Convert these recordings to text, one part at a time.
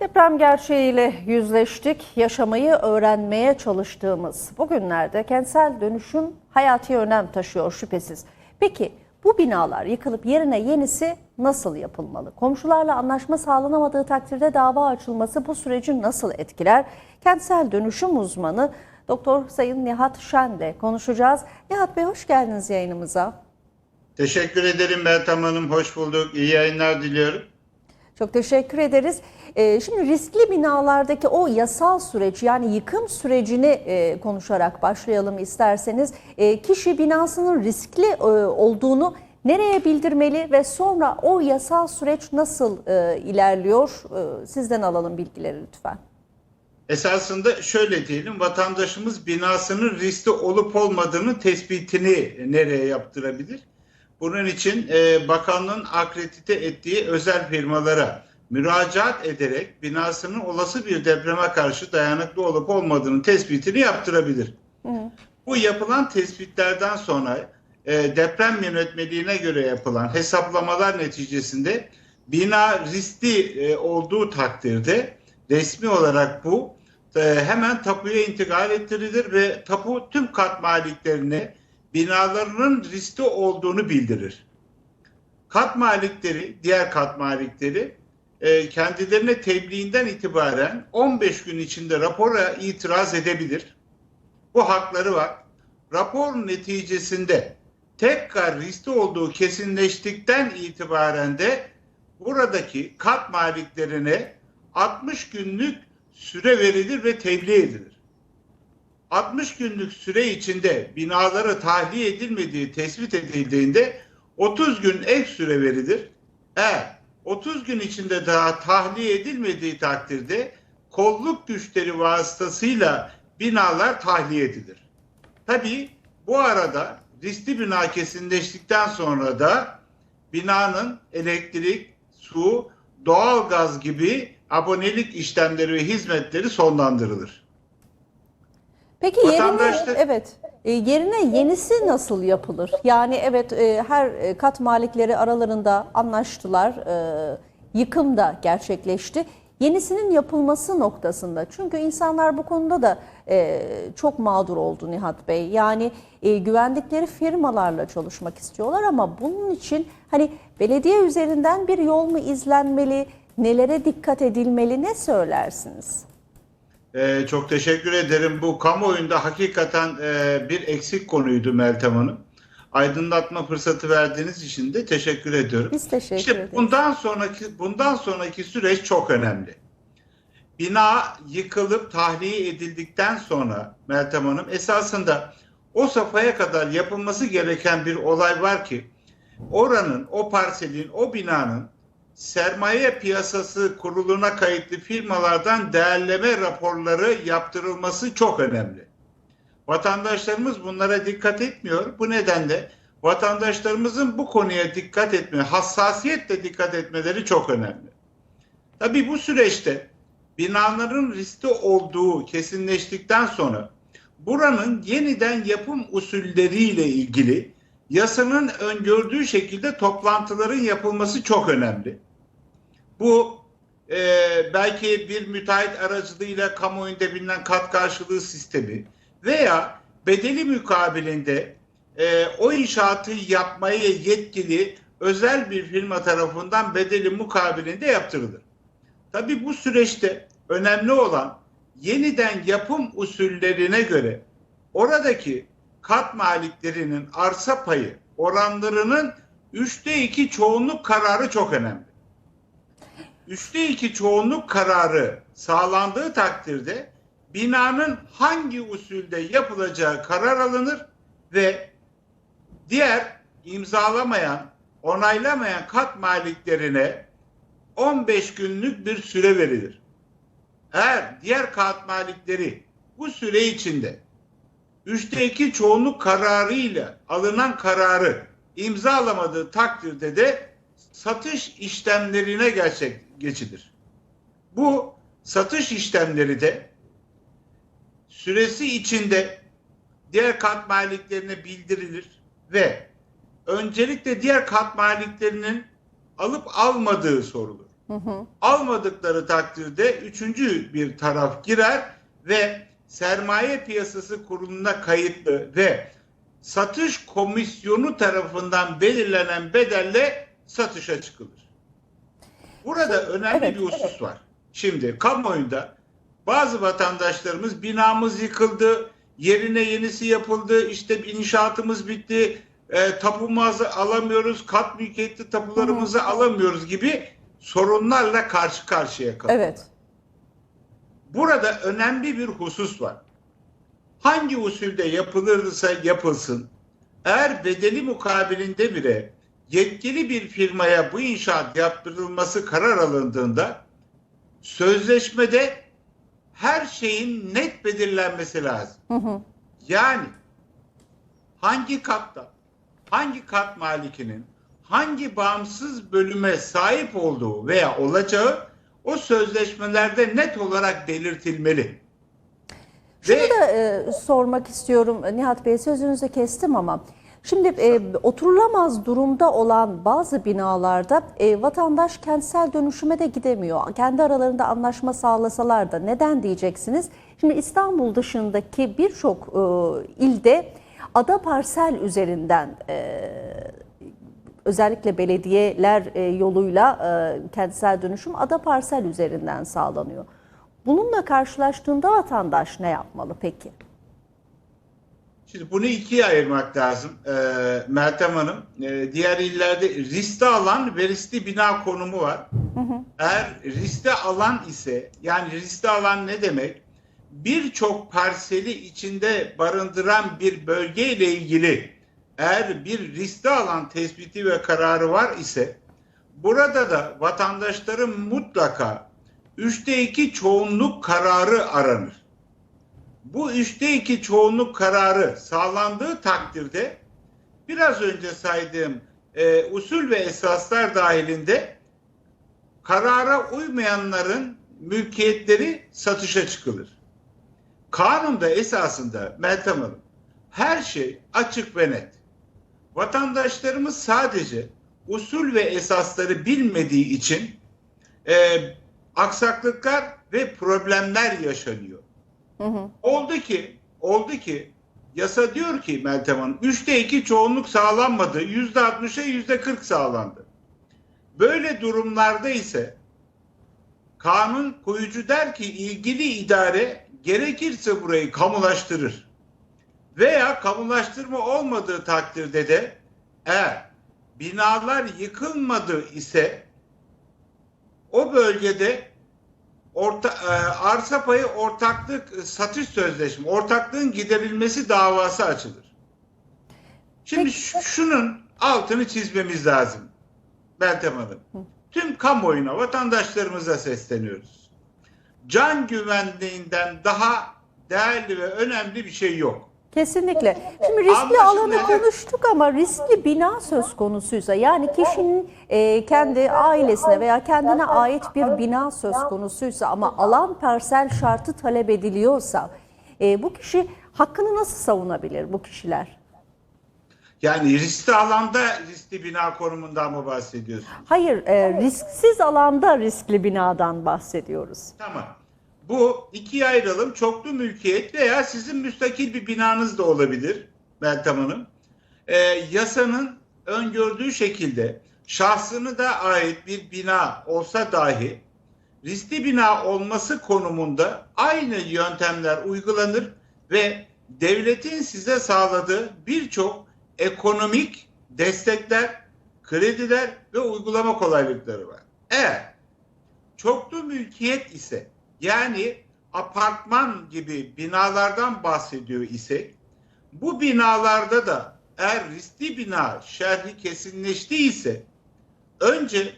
Deprem gerçeğiyle yüzleştik, yaşamayı öğrenmeye çalıştığımız bugünlerde kentsel dönüşüm hayati önem taşıyor şüphesiz. Peki bu binalar yıkılıp yerine yenisi nasıl yapılmalı? Komşularla anlaşma sağlanamadığı takdirde dava açılması bu süreci nasıl etkiler? Kentsel dönüşüm uzmanı Doktor Sayın Nihat Şen'de konuşacağız. Nihat Bey hoş geldiniz yayınımıza. Teşekkür ederim Meltem Hanım. Hoş bulduk. İyi yayınlar diliyorum. Çok teşekkür ederiz. Ee, Şimdi riskli binalardaki o yasal süreç yani yıkım sürecini e, konuşarak başlayalım isterseniz. E, Kişi binasının riskli e, olduğunu nereye bildirmeli ve sonra o yasal süreç nasıl e, ilerliyor? Sizden alalım bilgileri lütfen. Esasında şöyle diyelim, vatandaşımız binasının riskli olup olmadığını tespitini nereye yaptırabilir? Bunun için e, bakanlığın akredite ettiği özel firmalara müracaat ederek binasının olası bir depreme karşı dayanıklı olup olmadığını tespitini yaptırabilir. Bu yapılan tespitlerden sonra e, deprem yönetmeliğine göre yapılan hesaplamalar neticesinde bina riskli e, olduğu takdirde resmi olarak bu e, hemen tapuya intikal ettirilir ve tapu tüm kat maliklerine binalarının riskli olduğunu bildirir. Kat malikleri, diğer kat malikleri e, kendilerine tebliğinden itibaren 15 gün içinde rapora itiraz edebilir. Bu hakları var. Rapor neticesinde tekrar riskli olduğu kesinleştikten itibaren de buradaki kat maliklerine 60 günlük süre verilir ve tebliğ edilir. 60 günlük süre içinde binaları tahliye edilmediği tespit edildiğinde 30 gün ek süre verilir. Eğer 30 gün içinde daha tahliye edilmediği takdirde kolluk güçleri vasıtasıyla binalar tahliye edilir. Tabii bu arada riskli bina kesinleştikten sonra da binanın elektrik, su, doğalgaz gibi abonelik işlemleri ve hizmetleri sonlandırılır. Peki yerine Vatandaşlar- evet e, yerine yenisi nasıl yapılır? Yani evet e, her e, kat malikleri aralarında anlaştılar. e, Yıkım da gerçekleşti. Yenisinin yapılması noktasında çünkü insanlar bu konuda da e, çok mağdur oldu Nihat Bey. Yani e, güvendikleri firmalarla çalışmak istiyorlar ama bunun için hani belediye üzerinden bir yol mu izlenmeli? Nelere dikkat edilmeli? Ne söylersiniz? Ee, çok teşekkür ederim. Bu kamuoyunda hakikaten e, bir eksik konuydu Meltem Hanım. Aydınlatma fırsatı verdiğiniz için de teşekkür ediyorum. Biz teşekkür İşte ederiz. bundan sonraki bundan sonraki süreç çok önemli. Bina yıkılıp tahliye edildikten sonra Meltem Hanım esasında o safhaya kadar yapılması gereken bir olay var ki oranın, o parselin, o binanın sermaye piyasası kuruluna kayıtlı firmalardan değerleme raporları yaptırılması çok önemli. Vatandaşlarımız bunlara dikkat etmiyor. Bu nedenle vatandaşlarımızın bu konuya dikkat etme, hassasiyetle dikkat etmeleri çok önemli. Tabii bu süreçte binaların riskli olduğu kesinleştikten sonra buranın yeniden yapım usulleriyle ilgili yasanın öngördüğü şekilde toplantıların yapılması çok önemli. Bu e, belki bir müteahhit aracılığıyla kamuoyunda bilinen kat karşılığı sistemi veya bedeli mukabilinde e, o inşaatı yapmaya yetkili özel bir firma tarafından bedeli mukabilinde yaptırılır. Tabii bu süreçte önemli olan yeniden yapım usullerine göre oradaki kat maliklerinin arsa payı oranlarının üçte iki çoğunluk kararı çok önemli. Üçte iki çoğunluk kararı sağlandığı takdirde binanın hangi usulde yapılacağı karar alınır ve diğer imzalamayan, onaylamayan kat maliklerine 15 günlük bir süre verilir. Eğer diğer kat malikleri bu süre içinde üçte iki çoğunluk kararıyla alınan kararı imzalamadığı takdirde de satış işlemlerine gerçek geçilir. Bu satış işlemleri de süresi içinde diğer kat maliklerine bildirilir ve öncelikle diğer kat maliklerinin alıp almadığı sorulur. Almadıkları takdirde üçüncü bir taraf girer ve sermaye piyasası kuruluna kayıtlı ve satış komisyonu tarafından belirlenen bedelle satışa çıkılır. Burada önemli evet, bir husus var. Şimdi kamuoyunda bazı vatandaşlarımız binamız yıkıldı, yerine yenisi yapıldı, işte inşaatımız bitti, e, tapumuzu alamıyoruz, kat mülkiyetli tapularımızı alamıyoruz gibi sorunlarla karşı karşıya kalıyor. Evet. Burada önemli bir husus var. Hangi usulde yapılırsa yapılsın, eğer bedeli mukabilinde bile yetkili bir firmaya bu inşaat yaptırılması karar alındığında sözleşmede her şeyin net belirlenmesi lazım. Hı hı. Yani hangi katta, hangi kat malikinin hangi bağımsız bölüme sahip olduğu veya olacağı o sözleşmelerde net olarak belirtilmeli. Şunu Ve- da e, sormak istiyorum Nihat Bey sözünüzü kestim ama şimdi e, oturulamaz durumda olan bazı binalarda e, vatandaş kentsel dönüşüme de gidemiyor. Kendi aralarında anlaşma sağlasalar da neden diyeceksiniz? Şimdi İstanbul dışındaki birçok e, ilde ada parsel üzerinden e, özellikle belediyeler e, yoluyla e, kentsel dönüşüm ada parsel üzerinden sağlanıyor. Bununla karşılaştığında vatandaş ne yapmalı peki? Şimdi bunu ikiye ayırmak lazım ee, Meltem Hanım. Ee, diğer illerde riskli alan ve riskli bina konumu var. Eğer riskli alan ise yani riskli alan ne demek? Birçok parseli içinde barındıran bir bölge ile ilgili eğer bir riskli alan tespiti ve kararı var ise burada da vatandaşların mutlaka üçte iki çoğunluk kararı aranır bu üçte iki çoğunluk kararı sağlandığı takdirde biraz önce saydığım e, usul ve esaslar dahilinde karara uymayanların mülkiyetleri satışa çıkılır. Kanunda esasında Meltem Hanım her şey açık ve net. Vatandaşlarımız sadece usul ve esasları bilmediği için e, aksaklıklar ve problemler yaşanıyor. Hı. Oldu ki, oldu ki yasa diyor ki Meltem Hanım, üçte iki çoğunluk sağlanmadı, yüzde altmışa yüzde kırk sağlandı. Böyle durumlarda ise kanun koyucu der ki ilgili idare gerekirse burayı kamulaştırır. Veya kamulaştırma olmadığı takdirde de eğer binalar yıkılmadı ise o bölgede orta, e, arsa payı ortaklık e, satış sözleşme, ortaklığın giderilmesi davası açılır. Şimdi Peki. şunun altını çizmemiz lazım. Meltem Hanım. Tüm kamuoyuna, vatandaşlarımıza sesleniyoruz. Can güvenliğinden daha değerli ve önemli bir şey yok. Kesinlikle. Şimdi riskli alanı konuştuk ama riskli bina söz konusuysa yani kişinin e, kendi ailesine veya kendine ait bir bina söz konusuysa ama alan parsel şartı talep ediliyorsa e, bu kişi hakkını nasıl savunabilir bu kişiler? Yani riskli alanda riskli bina konumundan mı bahsediyorsunuz? Hayır, e, risksiz alanda riskli binadan bahsediyoruz. Tamam. Bu ikiye ayrılım çoklu mülkiyet veya sizin müstakil bir binanız da olabilir Meltem Hanım. Ee, yasanın öngördüğü şekilde şahsını da ait bir bina olsa dahi riskli bina olması konumunda aynı yöntemler uygulanır ve devletin size sağladığı birçok ekonomik destekler, krediler ve uygulama kolaylıkları var. Eğer çoklu mülkiyet ise yani apartman gibi binalardan bahsediyor isek bu binalarda da eğer riskli bina şerhi kesinleştiyse önce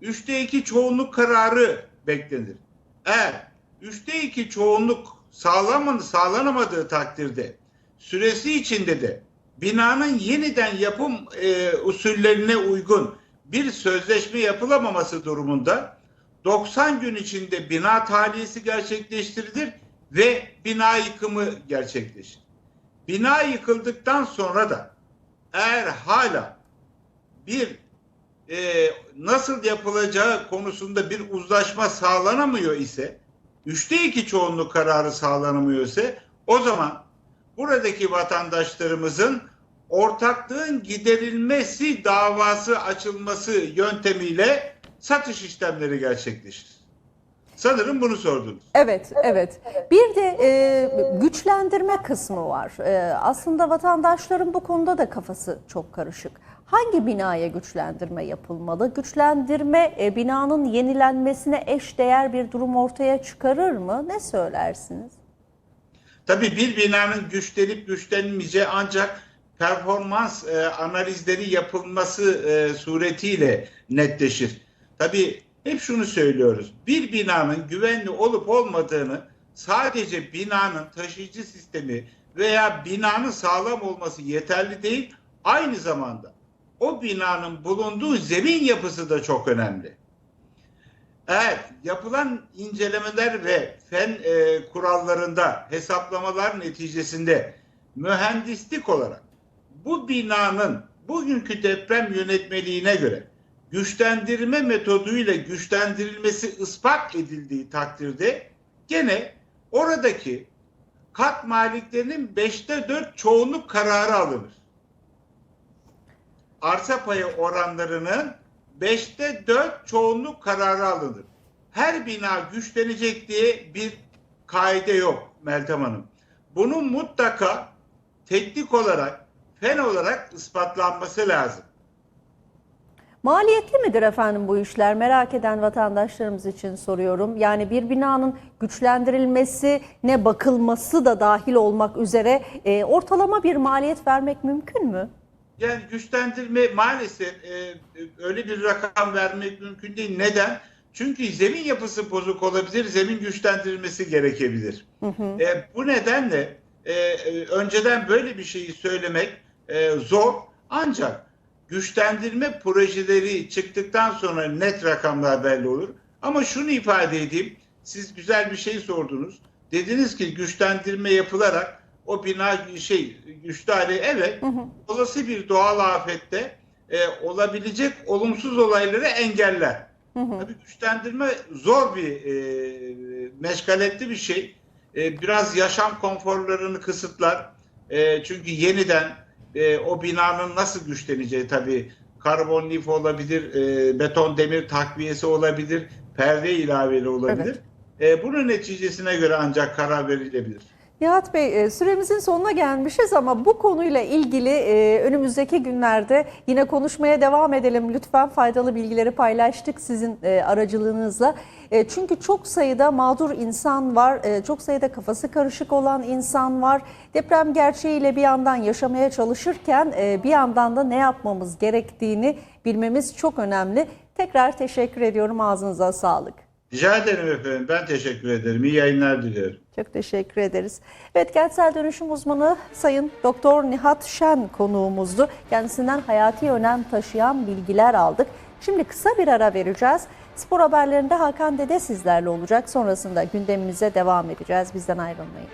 üçte iki çoğunluk kararı beklenir. Eğer üçte iki çoğunluk sağlamadı, sağlanamadığı takdirde süresi içinde de binanın yeniden yapım e, usullerine uygun bir sözleşme yapılamaması durumunda 90 gün içinde bina tahliyesi gerçekleştirilir ve bina yıkımı gerçekleşir. Bina yıkıldıktan sonra da eğer hala bir e, nasıl yapılacağı konusunda bir uzlaşma sağlanamıyor ise, üçte iki çoğunluk kararı sağlanamıyor ise, o zaman buradaki vatandaşlarımızın ortaklığın giderilmesi davası açılması yöntemiyle satış işlemleri gerçekleşir. Sanırım bunu sordunuz. Evet, evet. Bir de e, güçlendirme kısmı var. E, aslında vatandaşların bu konuda da kafası çok karışık. Hangi binaya güçlendirme yapılmalı? Güçlendirme e, binanın yenilenmesine eş değer bir durum ortaya çıkarır mı? Ne söylersiniz? Tabii bir binanın güçlenip güçlenmeyeceği ancak performans e, analizleri yapılması e, suretiyle netleşir. Tabii hep şunu söylüyoruz. Bir binanın güvenli olup olmadığını sadece binanın taşıyıcı sistemi veya binanın sağlam olması yeterli değil. Aynı zamanda o binanın bulunduğu zemin yapısı da çok önemli. Evet, yapılan incelemeler ve fen e, kurallarında hesaplamalar neticesinde mühendislik olarak bu binanın bugünkü deprem yönetmeliğine göre güçlendirme metoduyla güçlendirilmesi ispat edildiği takdirde gene oradaki kat maliklerinin 5'te 4 çoğunluk kararı alınır. Arsa payı oranlarının 5'te 4 çoğunluk kararı alınır. Her bina güçlenecek diye bir kaide yok Meltem Hanım. Bunun mutlaka teknik olarak, fen olarak ispatlanması lazım. Maliyetli midir efendim bu işler? Merak eden vatandaşlarımız için soruyorum. Yani bir binanın güçlendirilmesine bakılması da dahil olmak üzere e, ortalama bir maliyet vermek mümkün mü? Yani güçlendirme maalesef e, öyle bir rakam vermek mümkün değil. Neden? Çünkü zemin yapısı bozuk olabilir, zemin güçlendirilmesi gerekebilir. E, bu nedenle e, e, önceden böyle bir şeyi söylemek e, zor. Ancak güçlendirme projeleri çıktıktan sonra net rakamlar belli olur. Ama şunu ifade edeyim. Siz güzel bir şey sordunuz. Dediniz ki güçlendirme yapılarak o bina şey güçlü hale evet olası bir doğal afette e, olabilecek olumsuz olayları engeller. Tabii güçlendirme zor bir e, meşgaletli bir şey. E, biraz yaşam konforlarını kısıtlar. E, çünkü yeniden e, o binanın nasıl güçleneceği tabii karbon lif olabilir, e, beton demir takviyesi olabilir, perde ilaveli olabilir. E, bunun neticesine göre ancak karar verilebilir. Nihat Bey e, süremizin sonuna gelmişiz ama bu konuyla ilgili e, önümüzdeki günlerde yine konuşmaya devam edelim. Lütfen faydalı bilgileri paylaştık sizin e, aracılığınızla. Çünkü çok sayıda mağdur insan var, çok sayıda kafası karışık olan insan var. Deprem gerçeğiyle bir yandan yaşamaya çalışırken bir yandan da ne yapmamız gerektiğini bilmemiz çok önemli. Tekrar teşekkür ediyorum, ağzınıza sağlık. Rica ederim efendim. Ben teşekkür ederim. İyi yayınlar diliyorum. Çok teşekkür ederiz. Evet kentsel dönüşüm uzmanı Sayın Doktor Nihat Şen konuğumuzdu. Kendisinden hayati önem taşıyan bilgiler aldık. Şimdi kısa bir ara vereceğiz. Spor haberlerinde Hakan Dede sizlerle olacak. Sonrasında gündemimize devam edeceğiz. Bizden ayrılmayın.